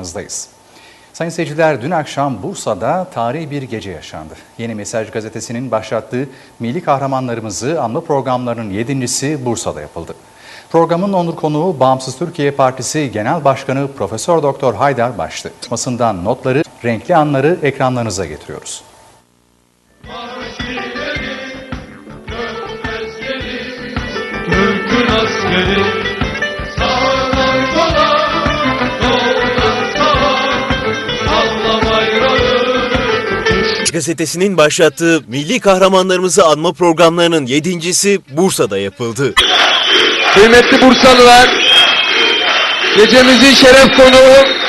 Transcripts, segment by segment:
Yanınızdayız. Sayın seyirciler dün akşam Bursa'da tarihi bir gece yaşandı. Yeni Mesaj gazetesinin başlattığı Milli Kahramanlarımızı anma programlarının yedincisi Bursa'da yapıldı. Programın onur konuğu Bağımsız Türkiye Partisi Genel Başkanı Profesör Doktor Haydar Baştı. Basmasından notları, renkli anları ekranlarınıza getiriyoruz. Gazetesinin başlattığı Milli Kahramanlarımızı anma programlarının yedincisi Bursa'da yapıldı. Kıymetli Bursalılar, gecemizin şeref konuğu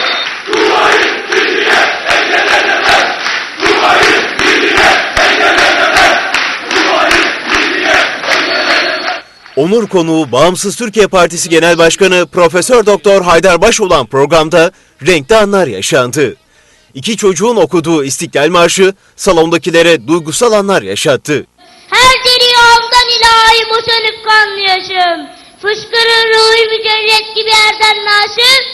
Onur konuğu Bağımsız Türkiye Partisi Genel Başkanı Profesör Doktor Haydar Baş olan programda renkli anlar yaşandı. İki çocuğun okuduğu İstiklal Marşı salondakilere duygusal anlar yaşattı. Her deri yağımdan ilahi bu sönüp kanlı yaşım. Fışkırır ruhu mücerret gibi yerden naşım.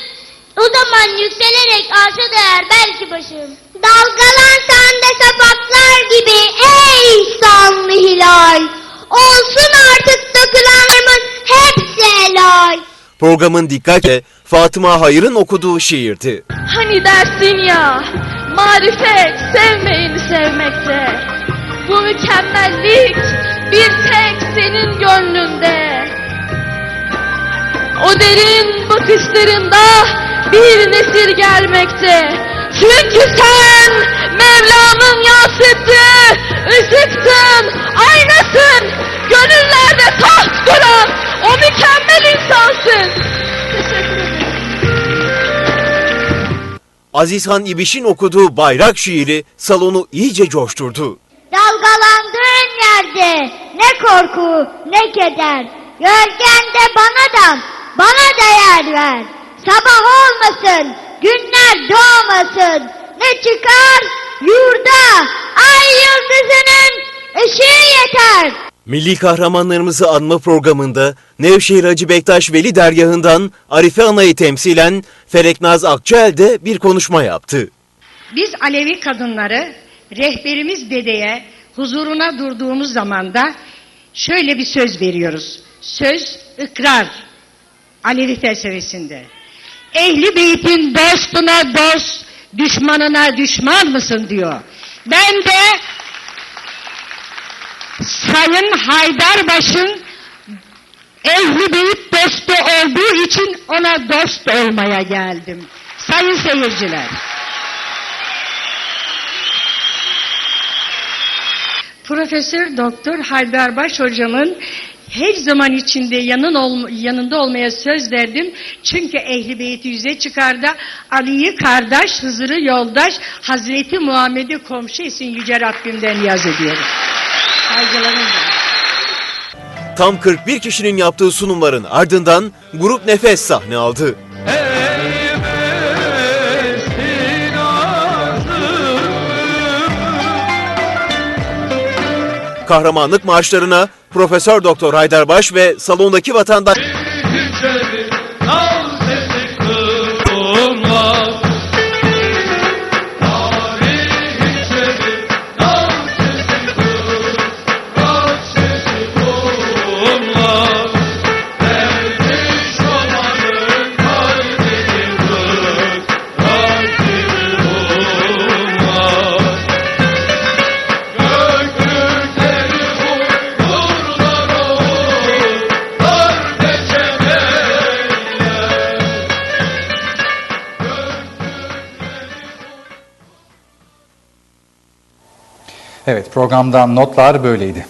O zaman yükselerek arşa değer belki başım. Dalgalansan da sapaklar gibi ey İhsanlı hilal. Olsun artık dökülenlerin hepsi helal. Programın dikkatle Fatıma Hayır'ın okuduğu şiirdi. Hani dersin ya, marifet sevmeyeni sevmekte. Bu mükemmellik bir tek senin gönlünde. O derin bakışlarında bir nesir gelmekte. Çünkü sen Mevla'nın yansıttığı ışıktın, Azizhan İbiş'in okuduğu bayrak şiiri salonu iyice coşturdu. Dalgalandığın yerde ne korku ne keder. Gölgende bana da bana değer ver. Sabah olmasın, günler doğmasın. Ne çıkar yurda ay yıldızının ışığı yeter. Milli kahramanlarımızı anma programında Nevşehir Hacı Bektaş Veli Dergahı'ndan Arife Ana'yı temsilen Feleknaz Akçel de bir konuşma yaptı. Biz Alevi kadınları rehberimiz dedeye huzuruna durduğumuz zaman da şöyle bir söz veriyoruz. Söz ikrar Alevi felsefesinde. Ehli beytin dostuna dost, düşmanına düşman mısın diyor. Ben de Sayın Haydarbaş'ın Ehli beyt dostu olduğu için ona dost olmaya geldim. Sayın seyirciler. Profesör Doktor Haydarbaş hocamın her zaman içinde yanın ol, yanında olmaya söz verdim. Çünkü Ehli Beyt'i yüze çıkardı. Ali'yi kardeş, Hızır'ı yoldaş, Hazreti Muhammed'i komşu isin Yüce Rabbimden yaz ediyorum. Saygılarımla. Tam 41 kişinin yaptığı sunumların ardından grup Nefes sahne aldı. Kahramanlık marşlarına Profesör Doktor Haydarbaş ve salondaki vatandaş Evet programdan notlar böyleydi.